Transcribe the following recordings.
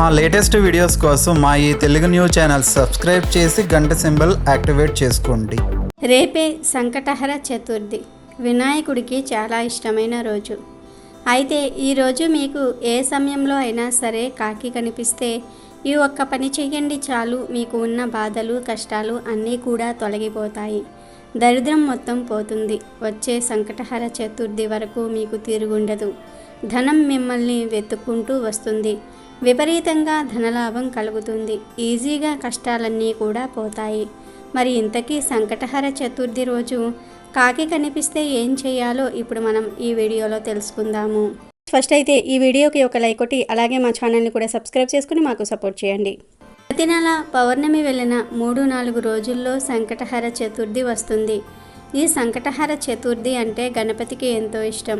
మా latest videos కోసం మా ఈ తెలుగు న్యూస్ ఛానల్ సబ్స్క్రైబ్ చేసి గంట సింబల్ యాక్టివేట్ చేసుకోండి. రేపే సంకటహర చతుర్థి. వినాయకుడికి చాలా ఇష్టమైన రోజు. అయితే ఈరోజు మీకు ఏ సమయంలో అయినా సరే కాకి కనిపిస్తే ఈ ఒక్క పని చేయండి చాలు. మీకు ఉన్న బాధలు కష్టాలు అన్నీ కూడా తొలగిపోతాయి. దరిద్రం మొత్తం పోతుంది. వచ్చే సంకటహర చతుర్థి వరకు మీకు తిరుగుండదు. ధనం మిమ్మల్ని వెతుక్కుంటూ వస్తుంది. విపరీతంగా ధనలాభం కలుగుతుంది. ఈజీగా కష్టాలన్నీ కూడా పోతాయి. మరి ఇంతకీ సంకటహర చతుర్థి రోజు కాకి కనిపిస్తే ఏం చేయాలో ఇప్పుడు మనం ఈ వీడియోలో తెలుసుకుందాము. ఫస్ట్ అయితే ఈ వీడియోకి ఒక లైక్ కొట్టి అలాగే మా ఛానల్ని కూడా సబ్స్క్రైబ్ చేసుకుని మాకు సపోర్ట్ చేయండి. ప్రతి నెల పౌర్ణమి వెళ్ళిన మూడు నాలుగు రోజుల్లో సంకటహర చతుర్థి వస్తుంది. ఈ సంకటహర చతుర్థి అంటే గణపతికి ఎంతో ఇష్టం.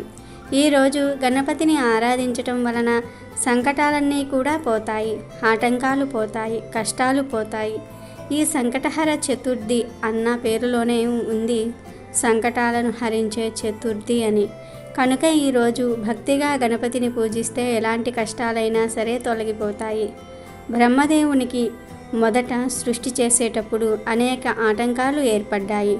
ఈరోజు గణపతిని ఆరాధించటం వలన సంకటాలన్నీ కూడా పోతాయి ఆటంకాలు పోతాయి కష్టాలు పోతాయి. ఈ సంకటహర చతుర్థి అన్న పేరులోనే ఉంది సంకటాలను హరించే చతుర్థి అని. కనుక ఈరోజు భక్తిగా గణపతిని పూజిస్తే ఎలాంటి కష్టాలైనా సరే తొలగిపోతాయి. బ్రహ్మదేవునికి మొదట సృష్టి చేసేటప్పుడు అనేక ఆటంకాలు ఏర్పడ్డాయి.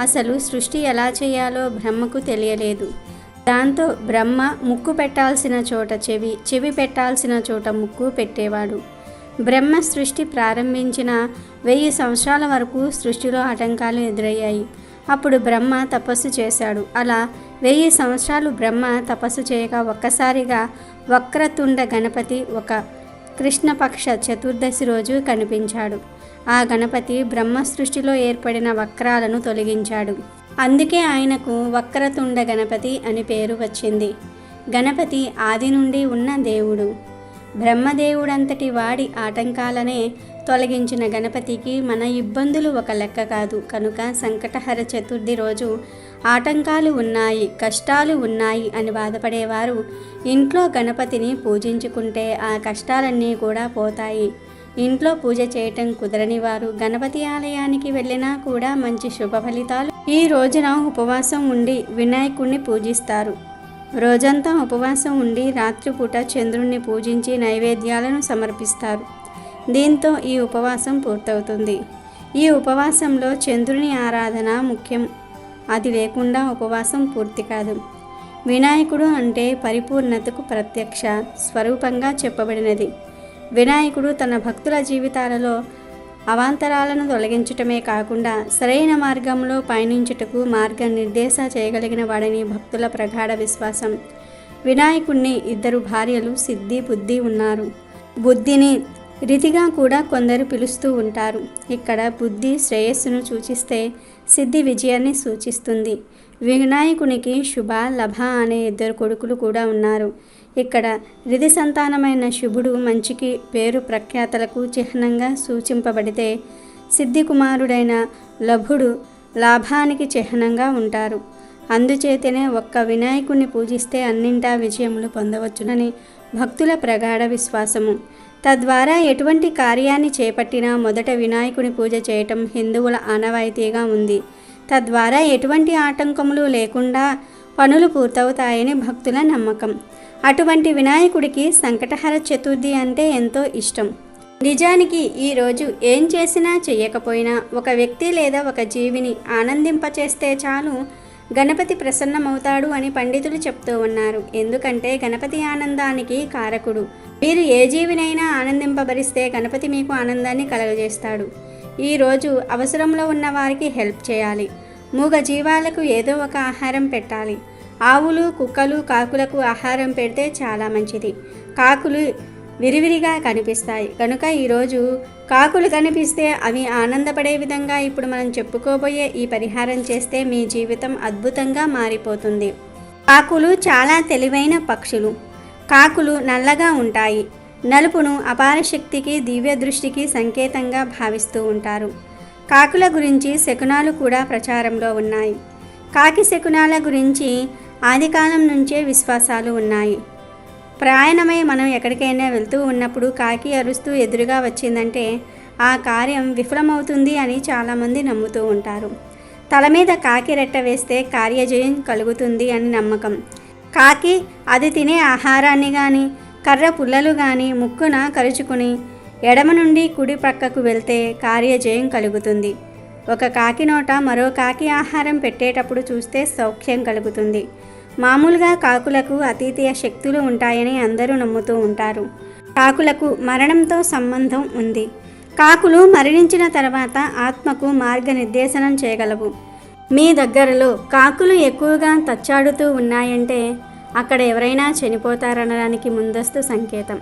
అసలు సృష్టి ఎలా చేయాలో బ్రహ్మకు తెలియలేదు. దాంతో బ్రహ్మ ముక్కు పెట్టాల్సిన చోట చెవి చెవి పెట్టాల్సిన చోట ముక్కు పెట్టేవాడు. బ్రహ్మ సృష్టి ప్రారంభించిన వెయ్యి సంవత్సరాల వరకు సృష్టిలో ఆటంకాలు ఎదురయ్యాయి. అప్పుడు బ్రహ్మ తపస్సు చేశాడు. అలా వెయ్యి సంవత్సరాలు బ్రహ్మ తపస్సు చేయగా ఒక్కసారిగా వక్రతుండ గణపతి ఒక కృష్ణపక్ష చతుర్దశి రోజు కనిపించాడు. ఆ గణపతి బ్రహ్మ సృష్టిలో ఏర్పడిన వక్రాలను తొలగించాడు. అందుకే ఆయనకు వక్రతుండ గణపతి అని పేరు వచ్చింది. గణపతి ఆది నుండి ఉన్న దేవుడు. బ్రహ్మదేవుడంతటి వాడి ఆటంకాలనే తొలగించిన గణపతికి మన ఇబ్బందులు ఒక లెక్క కాదు. కనుక సంకటహర చతుర్థి రోజు ఆటంకాలు ఉన్నాయి కష్టాలు ఉన్నాయి అని బాధపడేవారు ఇంట్లో గణపతిని పూజించుకుంటే ఆ కష్టాలన్నీ కూడా పోతాయి. ఇంట్లో పూజ చేయటం కుదరని వారు గణపతి ఆలయానికి వెళ్ళినా కూడా మంచి శుభ ఫలితాలు ఈ రోజున ఉపవాసం ఉండి వినాయకుణ్ణి పూజిస్తారు. రోజంతా ఉపవాసం ఉండి రాత్రిపూట చంద్రుణ్ణి పూజించి నైవేద్యాలను సమర్పిస్తారు. దీంతో ఈ ఉపవాసం పూర్తవుతుంది. ఈ ఉపవాసంలో చంద్రుని ఆరాధన ముఖ్యం. అది లేకుండా ఉపవాసం పూర్తి కాదు. వినాయకుడు అంటే పరిపూర్ణతకు ప్రత్యక్ష స్వరూపంగా చెప్పబడినది. వినాయకుడు తన భక్తుల జీవితాలలో అవాంతరాలను తొలగించటమే కాకుండా సరైన మార్గంలో పయనించుటకు మార్గ నిర్దేశ చేయగలిగిన వాడని భక్తుల ప్రగాఢ విశ్వాసం. వినాయకుణ్ణి ఇద్దరు భార్యలు సిద్ధి బుద్ధి ఉన్నారు. బుద్ధిని రీతిగా కూడా కొందరు పిలుస్తూ ఉంటారు. ఇక్కడ బుద్ధి శ్రేయస్సును సూచిస్తే సిద్ధి విజయాన్ని సూచిస్తుంది. వినాయకునికి శుభ లభ అనే ఇద్దరు కొడుకులు కూడా ఉన్నారు. ఇక్కడ రిధి సంతానమైన శుభుడు మంచికి పేరు ప్రఖ్యాతలకు చిహ్నంగా సూచింపబడితే సిద్ధి కుమారుడైన లభుడు లాభానికి చిహ్నంగా ఉంటారు. అందుచేతనే ఒక్క వినాయకుణ్ణి పూజిస్తే అన్నింటా విజయములు పొందవచ్చునని భక్తుల ప్రగాఢ విశ్వాసము. తద్వారా ఎటువంటి కార్యాన్ని చేపట్టినా మొదట వినాయకుని పూజ చేయటం హిందువుల ఆనవాయితీగా ఉంది. తద్వారా ఎటువంటి ఆటంకములు లేకుండా పనులు పూర్తవుతాయని భక్తుల నమ్మకం. అటువంటి వినాయకుడికి సంకటహర చతుర్థి అంటే ఎంతో ఇష్టం. నిజానికి ఈరోజు ఏం చేసినా చెయ్యకపోయినా ఒక వ్యక్తి లేదా ఒక జీవిని ఆనందింపచేస్తే చాలు గణపతి ప్రసన్నమవుతాడు అని పండితులు చెప్తూ ఉన్నారు. ఎందుకంటే గణపతి ఆనందానికి కారకుడు. మీరు ఏ జీవినైనా ఆనందింపబరిస్తే గణపతి మీకు ఆనందాన్ని కలగజేస్తాడు. ఈరోజు అవసరంలో ఉన్న వారికి హెల్ప్ చేయాలి. మూగ జీవాలకు ఏదో ఒక ఆహారం పెట్టాలి. ఆవులు కుక్కలు కాకులకు ఆహారం పెడితే చాలా మంచిది. కాకులు విరివిరిగా కనిపిస్తాయి. కనుక ఈరోజు కాకులు కనిపిస్తే అవి ఆనందపడే విధంగా ఇప్పుడు మనం చెప్పుకోబోయే ఈ పరిహారం చేస్తే మీ జీవితం అద్భుతంగా మారిపోతుంది. కాకులు చాలా తెలివైన పక్షులు. కాకులు నల్లగా ఉంటాయి. నలుపును అపార శక్తికి దివ్య దృష్టికి సంకేతంగా భావిస్తూ ఉంటారు. కాకుల గురించి శకునాలు కూడా ప్రచారంలో ఉన్నాయి. కాకి శకునాల గురించి ఆదికాలం నుంచే విశ్వాసాలు ఉన్నాయి. ప్రయాణమై మనం ఎక్కడికైనా వెళ్తూ ఉన్నప్పుడు కాకి అరుస్తూ ఎదురుగా వచ్చిందంటే ఆ కార్యం విఫలమవుతుంది అని చాలామంది నమ్ముతూ ఉంటారు. తల మీద కాకి రెట్ట వేస్తే కార్యజయం కలుగుతుంది అని నమ్మకం. కాకి అది తినే ఆహారాన్ని కానీ కర్ర పుల్లలు కానీ ముక్కున కరుచుకుని ఎడమ నుండి కుడి ప్రక్కకు వెళ్తే కార్యజయం కలుగుతుంది. ఒక కాకి నోట మరో కాకి ఆహారం పెట్టేటప్పుడు చూస్తే సౌఖ్యం కలుగుతుంది. మామూలుగా కాకులకు అతీతీయ శక్తులు ఉంటాయని అందరూ నమ్ముతూ ఉంటారు. కాకులకు మరణంతో సంబంధం ఉంది. కాకులు మరణించిన తర్వాత ఆత్మకు మార్గనిర్దేశనం చేయగలవు. మీ దగ్గరలో కాకులు ఎక్కువగా తచ్చాడుతూ ఉన్నాయంటే అక్కడ ఎవరైనా చనిపోతారనడానికి ముందస్తు సంకేతం.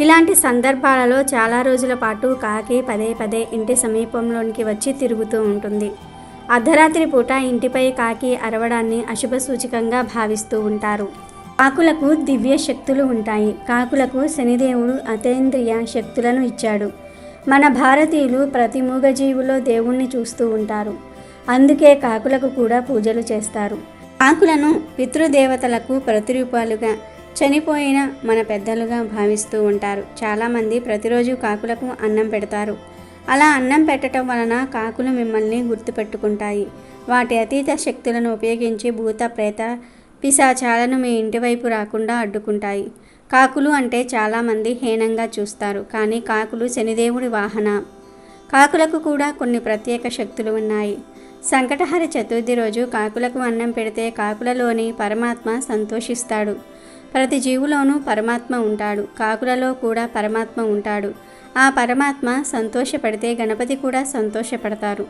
ఇలాంటి సందర్భాలలో చాలా రోజుల పాటు కాకి పదే పదే ఇంటి సమీపంలోనికి వచ్చి తిరుగుతూ ఉంటుంది. అర్ధరాత్రి పూట ఇంటిపై కాకి అరవడాన్ని అశుభ సూచకంగా భావిస్తూ ఉంటారు. కాకులకు దివ్య శక్తులు ఉంటాయి. కాకులకు శనిదేవుడు అతేంద్రియ శక్తులను ఇచ్చాడు. మన భారతీయులు ప్రతి మూగజీవులో దేవుణ్ణి చూస్తూ ఉంటారు. అందుకే కాకులకు కూడా పూజలు చేస్తారు. ఆకులను పితృదేవతలకు ప్రతిరూపాలుగా చనిపోయిన మన పెద్దలుగా భావిస్తూ ఉంటారు. చాలామంది ప్రతిరోజు కాకులకు అన్నం పెడతారు. అలా అన్నం పెట్టడం వలన కాకులు మిమ్మల్ని గుర్తుపెట్టుకుంటాయి. వాటి అతీత శక్తులను ఉపయోగించి భూత ప్రేత పిశాచాలను మీ ఇంటి వైపు రాకుండా అడ్డుకుంటాయి. కాకులు అంటే చాలామంది హీనంగా చూస్తారు కానీ కాకులు శనిదేవుడి వాహన. కాకులకు కూడా కొన్ని ప్రత్యేక శక్తులు ఉన్నాయి. సంకటహర చతుర్థి రోజు కాకులకు అన్నం పెడితే కాకులలోని పరమాత్మ సంతోషిస్తాడు. ప్రతి జీవులోనూ పరమాత్మ ఉంటాడు. కాకులలో కూడా పరమాత్మ ఉంటాడు. ఆ పరమాత్మ సంతోషపడితే గణపతి కూడా సంతోషపడతారు.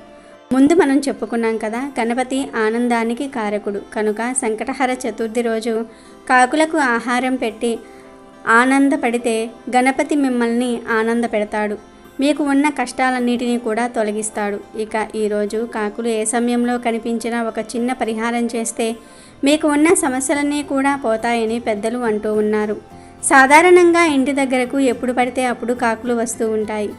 ముందు మనం చెప్పుకున్నాం కదా గణపతి ఆనందానికి కారకుడు. కనుక సంకటహర చతుర్థి రోజు కాకులకు ఆహారం పెట్టి ఆనందపడితే గణపతి మిమ్మల్ని ఆనంద పెడతాడు మీకు ఉన్న కష్టాలన్నిటినీ కూడా తొలగిస్తాడు. ఇక ఈరోజు కాకులు ఏ సమయంలో కనిపించినా ఒక చిన్న పరిహారం చేస్తే మీకు ఉన్న సమస్యలన్నీ కూడా పోతాయని పెద్దలు అంటూ ఉన్నారు. సాధారణంగా ఇంటి దగ్గరకు ఎప్పుడు పడితే అప్పుడు కాకులు వస్తూ ఉంటాయి.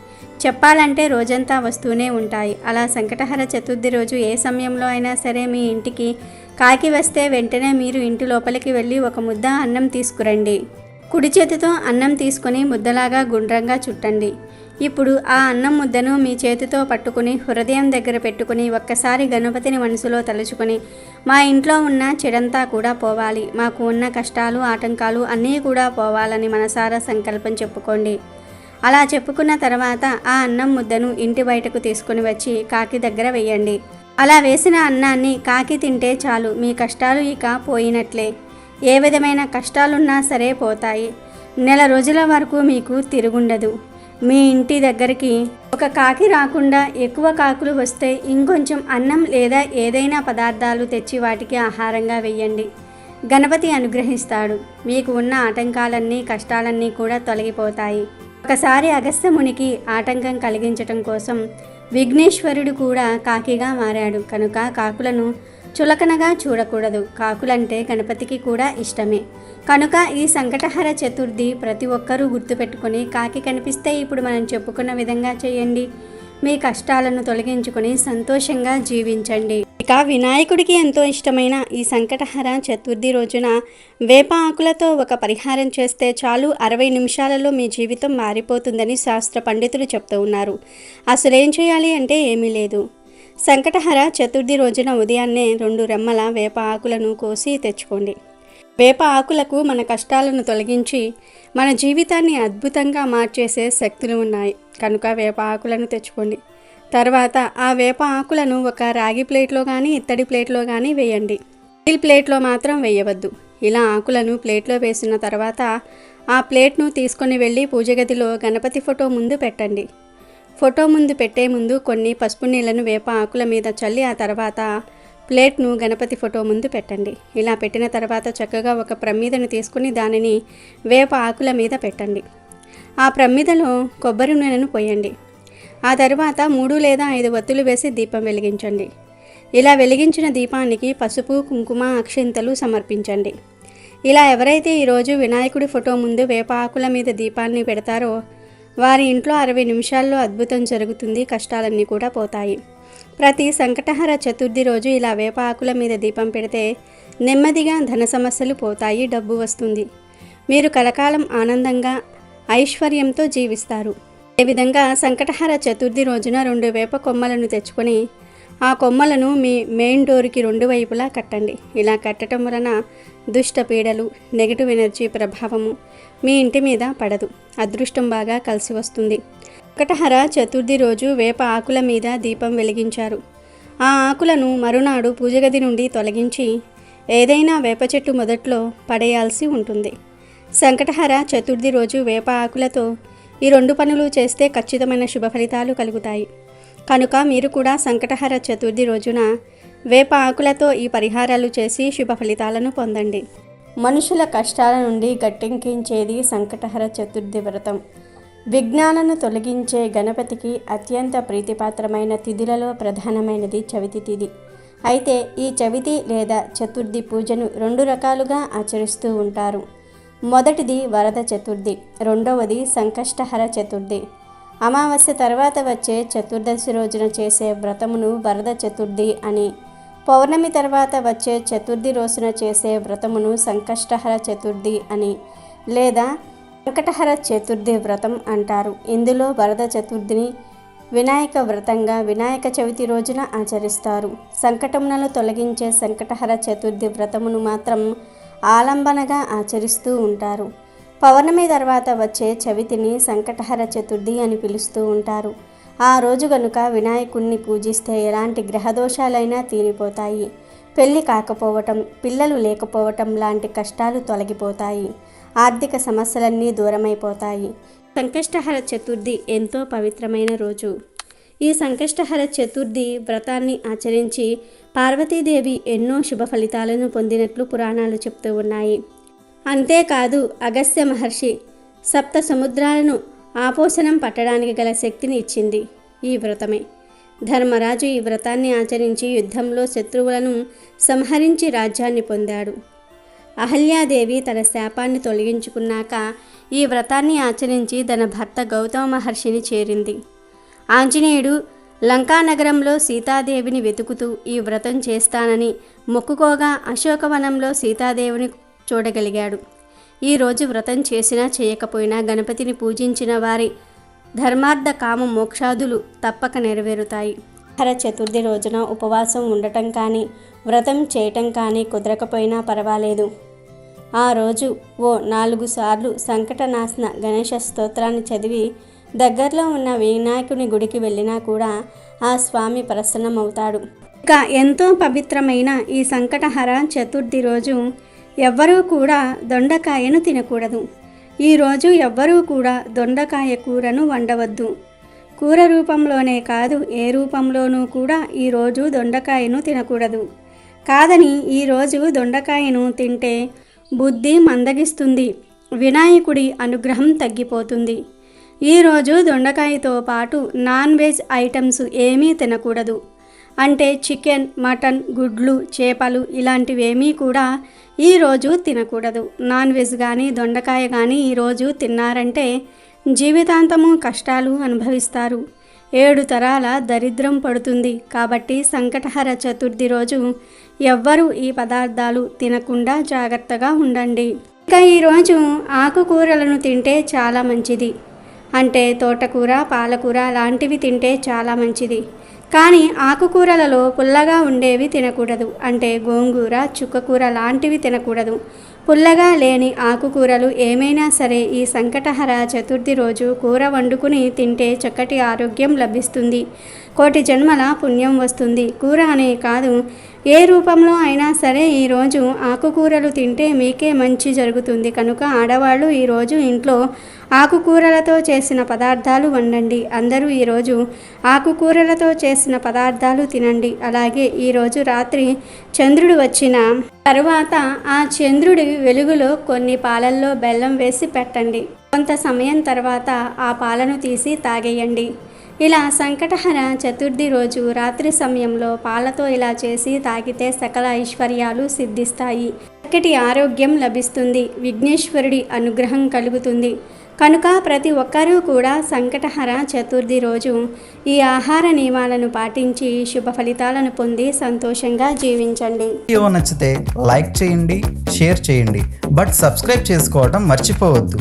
చెప్పాలంటే రోజంతా వస్తూనే ఉంటాయి. అలా సంకటహర చతుర్థి రోజు ఏ సమయంలో అయినా సరే మీ ఇంటికి కాకి వస్తే వెంటనే మీరు ఇంటి లోపలికి వెళ్ళి ఒక ముద్ద అన్నం తీసుకురండి. కుడి చేతితో అన్నం తీసుకొని ముద్దలాగా గుండ్రంగా చుట్టండి. ఇప్పుడు ఆ అన్నం ముద్దను మీ చేతితో పట్టుకుని హృదయం దగ్గర పెట్టుకుని ఒక్కసారి గణపతిని మనసులో తలుచుకుని మా ఇంట్లో ఉన్న చెడంతా కూడా పోవాలి. మాకు ఉన్న కష్టాలు ఆటంకాలు అన్నీ కూడా పోవాలని మనసారా సంకల్పం చెప్పుకోండి. అలా చెప్పుకున్న తర్వాత ఆ అన్నం ముద్దను ఇంటి బయటకు తీసుకుని వచ్చి కాకి దగ్గర వేయండి. అలా వేసిన అన్నాన్ని కాకి తింటే చాలు మీ కష్టాలు ఇక పోయినట్లే. ఏ విధమైన కష్టాలున్నా సరే పోతాయి. నెల రోజుల వరకు మీకు తిరుగుండదు. మీ ఇంటి దగ్గరికి. ఒక కాకి రాకుండా ఎక్కువ కాకులు వస్తే ఇంకొంచెం అన్నం లేదా ఏదైనా పదార్థాలు తెచ్చి వాటికి ఆహారంగా వెయ్యండి. గణపతి అనుగ్రహిస్తాడు. మీకు ఉన్న ఆటంకాలన్నీ కష్టాలన్నీ కూడా తొలగిపోతాయి. ఒకసారి అగస్త్య మునికి ఆటంకం కలిగించటం కోసం విఘ్నేశ్వరుడు కూడా కాకిగా మారాడు. కనుక కాకులను చులకనగా చూడకూడదు. కాకులంటే గణపతికి కూడా ఇష్టమే. కనుక ఈ సంకటహర చతుర్థి ప్రతి ఒక్కరూ గుర్తుపెట్టుకొని కాకి కనిపిస్తే ఇప్పుడు మనం చెప్పుకున్న విధంగా చేయండి. మీ కష్టాలను తొలగించుకొని సంతోషంగా జీవించండి. ఇక వినాయకుడికి ఎంతో ఇష్టమైన ఈ సంకటహర చతుర్థి రోజున వేప ఆకులతో ఒక పరిహారం చేస్తే చాలు అరవై నిమిషాలలో మీ జీవితం మారిపోతుందని శాస్త్ర పండితులు చెప్తూ ఉన్నారు. అసలేం చేయాలి అంటే ఏమీ లేదు. సంకటహర చతుర్థి రోజున ఉదయాన్నే రెండు రెమ్మల వేప ఆకులను కోసి తెచ్చుకోండి. వేప ఆకులకు మన కష్టాలను తొలగించి మన జీవితాన్ని అద్భుతంగా మార్చేసే శక్తులు ఉన్నాయి. కనుక వేప ఆకులను తెచ్చుకోండి. తర్వాత ఆ వేప ఆకులను ఒక రాగి ప్లేట్లో కానీ ఇత్తడి ప్లేట్లో కానీ వేయండి. స్టీల్ ప్లేట్లో మాత్రం వేయవద్దు. ఇలా ఆకులను ప్లేట్లో వేసిన తర్వాత ఆ ప్లేట్ను తీసుకొని వెళ్ళి పూజ గదిలో గణపతి ఫోటో ముందు పెట్టండి. ఫోటో ముందు పెట్టే ముందు కొన్ని పసుపు నీళ్ళను వేప ఆకుల మీద చల్లి ఆ తర్వాత ప్లేట్ను గణపతి ఫోటో ముందు పెట్టండి. ఇలా పెట్టిన తర్వాత చక్కగా ఒక ప్రమిదను తీసుకుని దానిని వేప ఆకుల మీద పెట్టండి. ఆ ప్రమిదలో కొబ్బరి నూనెను పోయండి. ఆ తర్వాత మూడు లేదా ఐదు వత్తులు వేసి దీపం వెలిగించండి. ఇలా వెలిగించిన దీపానికి పసుపు కుంకుమ అక్షింతలు సమర్పించండి. ఇలా ఎవరైతే ఈరోజు వినాయకుడి ఫోటో ముందు వేప ఆకుల మీద దీపాన్ని పెడతారో వారి ఇంట్లో అరవై నిమిషాల్లో అద్భుతం జరుగుతుంది కష్టాలన్నీ కూడా పోతాయి. ప్రతి సంకటహర చతుర్థి రోజు ఇలా వేప ఆకుల మీద దీపం పెడితే నెమ్మదిగా ధన సమస్యలు పోతాయి డబ్బు వస్తుంది. మీరు కలకాలం ఆనందంగా ఐశ్వర్యంతో జీవిస్తారు. ఈ విధంగా సంకటహర చతుర్థి రోజున రెండు వేప కొమ్మలను తెచ్చుకొని ఆ కొమ్మలను మీ మెయిన్ డోర్కి రెండు వైపులా కట్టండి. ఇలా కట్టడం వలన దుష్ట పీడలు నెగిటివ్ ఎనర్జీ ప్రభావము మీ ఇంటి మీద పడదు. అదృష్టం బాగా కలిసి వస్తుంది. కటహర చతుర్థి రోజు వేప ఆకుల మీద దీపం వెలిగించారు. ఆ ఆకులను మరునాడు పూజగది నుండి తొలగించి ఏదైనా వేప చెట్టు మొదట్లో పడేయాల్సి ఉంటుంది. సంకటహర చతుర్థి రోజు వేప ఆకులతో ఈ రెండు పనులు చేస్తే ఖచ్చితమైన శుభ ఫలితాలు కలుగుతాయి. కనుక మీరు కూడా సంకటహర చతుర్థి రోజున వేప ఆకులతో ఈ పరిహారాలు చేసి శుభ ఫలితాలను పొందండి. మనుషుల కష్టాల నుండి గట్టెంకించేది సంకటహర చతుర్థి వ్రతం. విఘ్నాలను తొలగించే గణపతికి అత్యంత ప్రీతిపాత్రమైన తిథులలో ప్రధానమైనది చవితి తిథి. అయితే ఈ చవితి లేదా చతుర్థి పూజను రెండు రకాలుగా ఆచరిస్తూ ఉంటారు. మొదటిది వరద చతుర్థి రెండవది సంకష్టహర చతుర్థి. అమావాస్య తర్వాత వచ్చే చతుర్దశి రోజున చేసే వ్రతమును వరద చతుర్థి అని పౌర్ణమి తర్వాత వచ్చే చతుర్థి రోజున చేసే వ్రతమును సంకష్టహర చతుర్థి అని లేదా వెంకటహర చతుర్థి వ్రతం అంటారు. ఇందులో వరద చతుర్థిని వినాయక వ్రతంగా వినాయక చవితి రోజున ఆచరిస్తారు. సంకటములను తొలగించే సంకటహర చతుర్థి వ్రతమును మాత్రం ఆలంబనగా ఆచరిస్తూ ఉంటారు. పౌర్ణమి తర్వాత వచ్చే చవితిని సంకటహర చతుర్థి అని పిలుస్తూ ఉంటారు. ఆ రోజు గనుక వినాయకుణ్ణి పూజిస్తే ఎలాంటి గ్రహదోషాలైనా తీరిపోతాయి. పెళ్ళి కాకపోవటం పిల్లలు లేకపోవటం లాంటి కష్టాలు తొలగిపోతాయి. ఆర్థిక సమస్యలన్నీ దూరమైపోతాయి. సంకష్టహర చతుర్థి ఎంతో పవిత్రమైన రోజు. ఈ సంకష్టహర చతుర్థి వ్రతాన్ని ఆచరించి పార్వతీదేవి ఎన్నో శుభ ఫలితాలను పొందినట్లు పురాణాలు చెప్తూ ఉన్నాయి. అంతేకాదు అగస్త్య మహర్షి సప్త సముద్రాలను ఆపోసనం పట్టడానికి గల శక్తిని ఇచ్చింది ఈ వ్రతమే. ధర్మరాజు ఈ వ్రతాన్ని ఆచరించి యుద్ధంలో శత్రువులను సంహరించి రాజ్యాన్ని పొందాడు. అహల్యాదేవి తన శాపాన్ని తొలగించుకున్నాక ఈ వ్రతాన్ని ఆచరించి తన భర్త గౌతమ మహర్షిని చేరింది. ఆంజనేయుడు లంకానగరంలో సీతాదేవిని వెతుకుతూ ఈ వ్రతం చేస్తానని మొక్కుకోగా అశోకవనంలో సీతాదేవిని చూడగలిగాడు. ఈరోజు వ్రతం చేసినా చేయకపోయినా గణపతిని పూజించిన వారి ధర్మార్థ కామ మోక్షాదులు తప్పక నెరవేరుతాయి. హర చతుర్థి రోజున ఉపవాసం ఉండటం కానీ వ్రతం చేయటం కానీ కుదరకపోయినా పర్వాలేదు. ఆ రోజు ఓ నాలుగు సార్లు సంకటనాశన గణేష స్తోత్రాన్ని చదివి దగ్గరలో ఉన్న వినాయకుని గుడికి వెళ్ళినా కూడా ఆ స్వామి ప్రసన్నమవుతాడు. ఇక ఎంతో పవిత్రమైన ఈ సంకటహర చతుర్థి రోజు ఎవ్వరూ కూడా దొండకాయను తినకూడదు. ఈరోజు ఎవ్వరూ కూడా దొండకాయ కూరను వండవద్దు. కూర రూపంలోనే కాదు ఏ రూపంలోనూ కూడా ఈరోజు దొండకాయను తినకూడదు. కాదని ఈరోజు దొండకాయను తింటే బుద్ధి మందగిస్తుంది వినాయకుడి అనుగ్రహం తగ్గిపోతుంది. ఈరోజు దొండకాయతో పాటు నాన్ వెజ్ ఐటమ్స్ ఏమీ తినకూడదు. అంటే చికెన్ మటన్ గుడ్లు చేపలు ఇలాంటివేమీ కూడా ఈరోజు తినకూడదు. నాన్ వెజ్ కానీ దొండకాయ కానీ ఈరోజు తిన్నారంటే జీవితాంతము కష్టాలు అనుభవిస్తారు. ఏడు తరాల దరిద్రం పడుతుంది కాబట్టి సంకటహర చతుర్థి రోజు ఎవ్వరూ ఈ పదార్థాలు తినకుండా జాగ్రత్తగా ఉండండి. ఇంకా ఈరోజు ఆకుకూరలను తింటే చాలా మంచిది. అంటే తోటకూర పాలకూర లాంటివి తింటే చాలా మంచిది. కానీ ఆకుకూరలలో పుల్లగా ఉండేవి తినకూడదు అంటే గోంగూర చుక్కకూర లాంటివి తినకూడదు. పుల్లగా లేని ఆకుకూరలు ఏమైనా సరే ఈ సంకటహర చతుర్థి రోజు కూర వండుకుని తింటే చక్కటి ఆరోగ్యం లభిస్తుంది. కోటి జన్మల పుణ్యం వస్తుంది. కూర అనే కాదు. ఏ రూపంలో అయినా సరే ఈరోజు ఆకుకూరలు తింటే మీకే మంచి జరుగుతుంది. కనుక ఆడవాళ్ళు ఈరోజు ఇంట్లో ఆకుకూరలతో చేసిన పదార్థాలు వండండి. అందరూ ఈరోజు ఆకుకూరలతో చేసిన పదార్థాలు తినండి. అలాగే ఈరోజు రాత్రి చంద్రుడు వచ్చిన తరువాత ఆ చంద్రుడి వెలుగులో కొన్ని పాలల్లో బెల్లం వేసి పెట్టండి. కొంత సమయం తర్వాత ఆ పాలను తీసి తాగేయండి. ఇలా సంకటహర చతుర్థి రోజు రాత్రి సమయంలో పాలతో ఇలా చేసి తాగితే సకల ఐశ్వర్యాలు సిద్ధిస్తాయి. చక్కటి ఆరోగ్యం లభిస్తుంది. విఘ్నేశ్వరుడి అనుగ్రహం కలుగుతుంది. కనుక ప్రతి ఒక్కరూ కూడా సంకటహర చతుర్థి రోజు ఈ ఆహార నియమాలను పాటించి శుభ ఫలితాలను పొంది సంతోషంగా జీవించండి. వీడియో నచ్చితే లైక్ చేయండి షేర్ చేయండి. బట్ సబ్స్క్రైబ్ చేసుకోవడం మర్చిపోవద్దు.